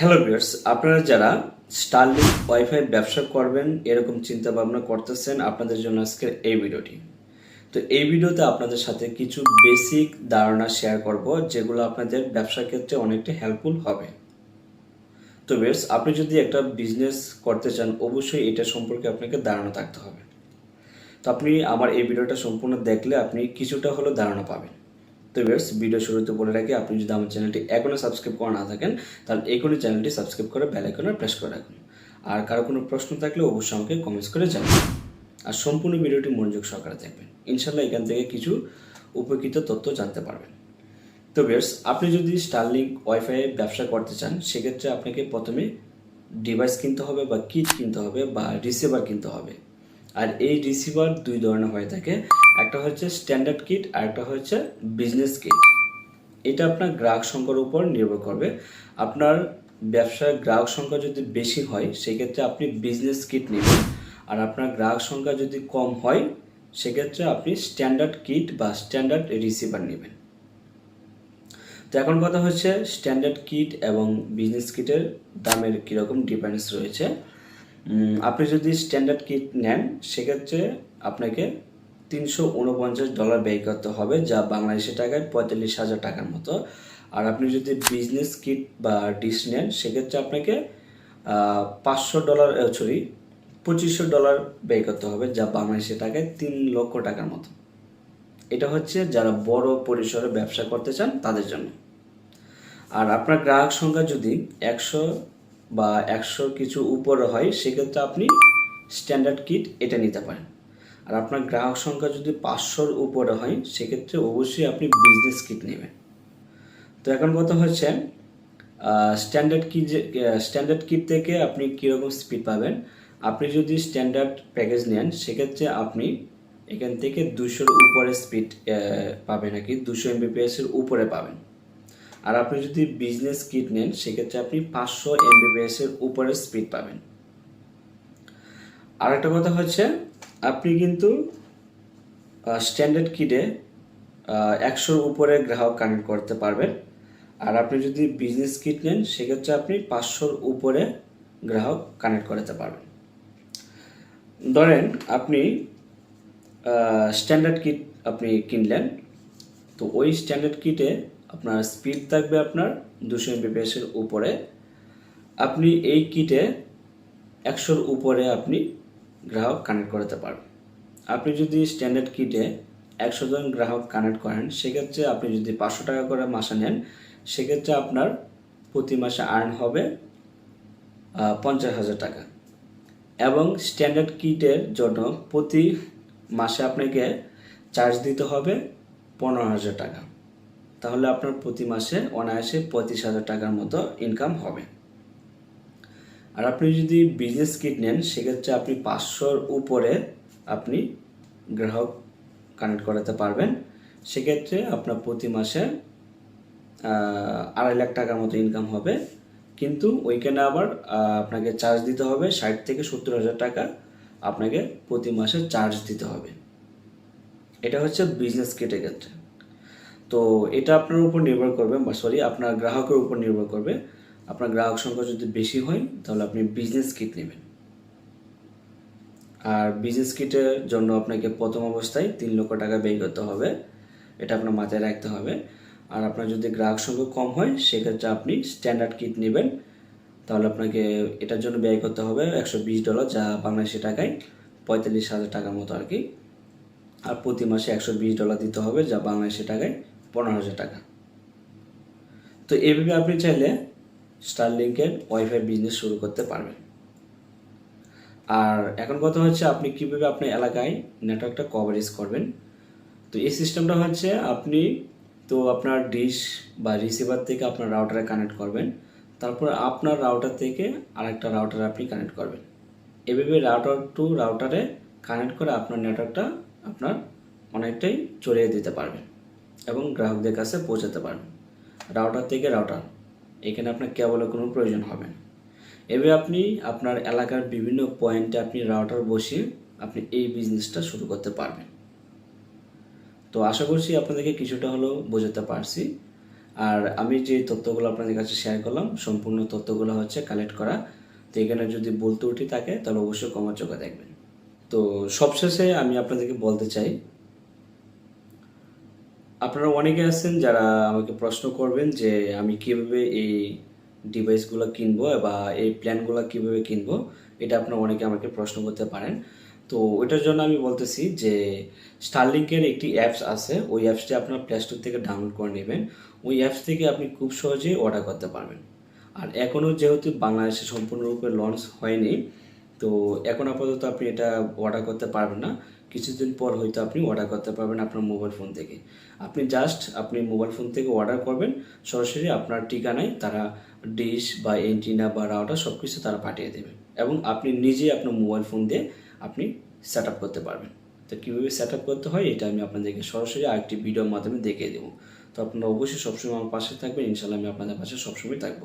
Hello viewers আপনারা যারা Starlink wifi ব্যবসা করবেন, এরকম চিন্তা ভাবনা করতেছেন, আপনাদের জন্য আজকের এই ভিডিওটি। তো এই ভিডিওতে আপনাদের সাথে কিছু বেসিক ধারণা শেয়ার করব, যেগুলো আপনাদের ব্যবসার ক্ষেত্রে অনেকটা হেল্পফুল হবে। তো ভিউয়ার্স আপনি যদি একটা বিজনেস করতে চান, অবশ্যই এটা সম্পর্কে আপনাকে ধারণা থাকতে হবে। তো আপনি আমার এই ভিডিওটা সম্পূর্ণ দেখলে আপনি কিছুটা হলেও ধারণা পাবেন। তো ভিউয়ার্স ভিডিও শুরুতে বলে রাখি, আপনি যদি আমার চ্যানেলটি এখনও সাবস্ক্রাইব করা না থাকেন, তাহলে এখনই চ্যানেলটি সাবস্ক্রাইব করে বেল আইকনে প্রেস করে রাখুন। আর কারও কোনো প্রশ্ন থাকলে অবশ্যই আমাকে কমেন্টস করে জানাবেন। আর সম্পূর্ণ ভিডিওটি মনোযোগ সহকারে দেখবেন। ইনশাল্লাহ এখান থেকে কিছু উপকৃত তথ্য জানতে পারবেন। তো ভিউয়ার্স আপনি যদি স্টারলিংক ওয়াইফাই ব্যবসা করতে চান, সেক্ষেত্রে আপনাকে প্রথমে ডিভাইস কিনতে হবে বা কিট কিনতে হবে বা রিসিভার কিনতে হবে। আর এই রিসিভার দুই ধরনের হয়ে থাকে। একটা হচ্ছে স্ট্যান্ডার্ড কিট আর একটা হচ্ছে বিজনেস কিট এটা আপনার গ্রাহক সংখ্যার উপর নির্ভর করবে। আপনার ব্যবসার গ্রাহক সংখ্যা যদি বেশি হয়, সেক্ষেত্রে আপনি বিজনেস কিট নেবেন। আর আপনার গ্রাহক সংখ্যা যদি কম হয়, সেক্ষেত্রে আপনি স্ট্যান্ডার্ড কিট বা স্ট্যান্ডার্ড রিসিভার নেবেন। তো এখন কথা হচ্ছে স্ট্যান্ডার্ড কিট এবং বিজনেস কিটের দামের কীরকম ডিফারেন্স রয়েছে। আপনি যদি স্ট্যান্ডার্ড কিট নেন, সেক্ষেত্রে আপনাকে তিনশো উনপঞ্চাশ ডলার ব্যয় করতে হবে, যা বাংলাদেশি টাকায় পঁয়তাল্লিশ হাজার টাকার মতো। আর আপনি যদি বিজনেস কিট বা ডিশ নেন, সেক্ষেত্রে আপনাকে পাঁচশো ডলার সরি পঁচিশশো ডলার ব্যয় করতে হবে, যা বাংলাদেশি টাকায় তিন লক্ষ টাকার মতো। এটা হচ্ছে যারা বড় পরিসরে ব্যবসা করতে চান, তাদের জন্য। আর আপনার গ্রাহক সংখ্যা যদি একশো বা একশো কিছু উপরে হয়, সেক্ষেত্রে আপনি স্ট্যান্ডার্ড কিট এটা নিতে পারেন। আর আপনার গ্রাহক সংখ্যা যদি পাঁচশোর উপরে হয়, সেক্ষেত্রে অবশ্যই আপনি বিজনেস কিট নেবেন। তো এখন কথা হচ্ছে স্ট্যান্ডার্ড কি যে স্ট্যান্ডার্ড কিট থেকে আপনি কীরকম স্পিড পাবেন? আপনি যদি স্ট্যান্ডার্ড প্যাকেজ নেন, সেক্ষেত্রে আপনি এখান থেকে দুশোর উপরে স্পিড পাবেন আর কি, দুশো এমবিপিএস এর উপরে পাবেন। আর আপনি যদি বিজনেস কিট নেন, সেক্ষেত্রে আপনি পাঁচশো এমবিপিএস এর উপরে স্পিড পাবেন। আর একটা কথা হচ্ছে আপনি কিন্তু স্ট্যান্ডার্ড কিটে একশোর উপরে গ্রাহক কানেক্ট করতে পারবেন। আর আপনি যদি বিজনেস কিট নেন, সেক্ষেত্রে আপনি পাঁচশোর উপরে গ্রাহক কানেক্ট করাতে পারবেন। ধরেন আপনি স্ট্যান্ডার্ড কিট আপনি কিনলেন, তো ওই স্ট্যান্ডার্ড কিটে আপনার স্পিড থাকবে আপনার দুশো এমবিপিএস এর উপরে। আপনি এই কিটে একশোর উপরে আপনি গ্রাহক কানেক্ট করাতে পারবেন আপনি যদি স্ট্যান্ডার্ড কিটে একশো জন গ্রাহক কানেক্ট করেন, সেক্ষেত্রে আপনি যদি পাঁচশো টাকা করে মাসে নেন, সেক্ষেত্রে আপনার প্রতি মাসে আর্ন হবে পঞ্চাশ হাজার টাকা। এবং স্ট্যান্ডার্ড কিটের জন্য প্রতি মাসে আপনাকে চার্জ দিতে হবে পনেরো হাজার টাকা। তাহলে আপনার প্রতি মাসে অনায়াসে পঁয়ত্রিশ হাজার টাকার মতো ইনকাম হবে। আর আপনি যদি বিজনেস কিট নেন, সেক্ষেত্রে আপনি পাঁচশোর উপরে আপনি গ্রাহক কানেক্ট করাতে পারবেন। সেক্ষেত্রে আপনার প্রতি মাসে আড়াই লাখ টাকার মতো ইনকাম হবে। কিন্তু ওইখানে আবার আপনাকে চার্জ দিতে হবে। ষাট থেকে সত্তর হাজার টাকা আপনাকে প্রতি মাসে চার্জ দিতে হবে। এটা হচ্ছে বিজনেস কিটের ক্ষেত্রে। তো এটা আপনার উপর নির্ভর করবে সরি আপনার গ্রাহকের উপর নির্ভর করবে। আপনার গ্রাহক সংখ্যা যদি বেশি হয়, তাহলে আপনি বিজনেস কিট নেবেন। আর বিজনেস কিটের জন্য আপনাকে প্রথম অবস্থায় তিন লক্ষ টাকা ব্যয় করতে হবে। এটা আপনার মাথায় রাখতে হবে। আর আপনার যদি গ্রাহক সংখ্যা কম হয়, সেক্ষেত্রে আপনি স্ট্যান্ডার্ড কিট নেবেন। তাহলে আপনাকে এটার জন্য ব্যয় করতে হবে একশো বিশ ডলার যা বাংলাদেশি টাকায় পঁয়তাল্লিশ হাজার টাকার মতো আর কি। আর প্রতি মাসে একশো বিশ ডলার দিতে হবে, যা বাংলাদেশি টাকায় পনেরো হাজার টাকা। তো এইভাবে আপনি চাইলে স্টারলিংকের ওয়াইফাই বিজনেস শুরু করতে পারবেন। আর এখন কথা হচ্ছে আপনি কীভাবে আপনার এলাকায় নেটওয়ার্কটা কভারেজ করবেন। তো এই সিস্টেমটা হচ্ছে আপনি তো আপনার ডিশ বা রিসিভার থেকে আপনার রাউটারে কানেক্ট করবেন। তারপর আপনার রাউটার থেকে আরেকটা রাউটারে আপনি কানেক্ট করবেন। এভাবে রাউটার টু রাউটারে কানেক্ট করে আপনার নেটওয়ার্কটা আপনার অনেকটাই চড়িয়ে দিতে পারবেন এবং গ্রাহকদের কাছে পৌঁছাতে পারবেন রাউটার থেকে রাউটার এখানে আপনার কেবলের কোনো প্রয়োজন হবে না। এভাবে আপনি আপনার এলাকার বিভিন্ন পয়েন্টে আপনি রাউটার বসিয়ে আপনি এই বিজনেসটা শুরু করতে পারবেন। তো আশা করছি আপনাদেরকে কিছুটা হলেও বোঝাতে পারছি। আর আমি যে তথ্যগুলো আপনাদের কাছে শেয়ার করলাম, সম্পূর্ণ তথ্যগুলো হচ্ছে কালেক্ট করা। তো এখানে যদি বলতে উঠি থাকে, তাহলে অবশ্যই কমার চোখে দেখবেন। তো সবশেষে আমি আপনাদেরকে বলতে চাই আপনারা অনেকে আছেন যারা আমাকে প্রশ্ন করবেন যে আমি কীভাবে এই ডিভাইসগুলো কিনবো বা এই প্ল্যানগুলো কীভাবে কিনবো, এটা আপনারা অনেকে আমাকে প্রশ্ন করতে পারেন। তো ওইটার জন্য আমি বলতেছি যে স্টারলিংকের একটি অ্যাপস আছে, ওই অ্যাপসটি আপনার প্লে স্টোর থেকে ডাউনলোড করে নেবেন। ওই অ্যাপস থেকে আপনি খুব সহজেই অর্ডার করতে পারবেন। আর এখনও যেহেতু বাংলাদেশে সম্পূর্ণরূপে লঞ্চ হয়নি, তো এখন আপাতত আপনি এটা অর্ডার করতে পারবেন না। কিছুদিন পর হয়তো আপনি অর্ডার করতে পারবেন আপনার মোবাইল ফোন থেকে। আপনি জাস্ট আপনি মোবাইল ফোন থেকে অর্ডার করবেন, সরাসরি আপনার ঠিকানায় তারা ডিশ বা এন্টিনা বা রাউটার সব কিছু তারা পাঠিয়ে দেবে এবং আপনি নিজে আপনার মোবাইল ফোন দিয়ে আপনি সেট আপ করতে পারবেন। তো কীভাবে সেট আপ করতে হয় এটা আমি আপনাদেরকে সরাসরি আরেকটি ভিডিওর মাধ্যমে দেখিয়ে দেবো। তো আপনারা অবশ্যই সবসময় আমার পাশে থাকবেন ইনশাল্লাহ আমি আপনাদের পাশে সবসময় থাকব।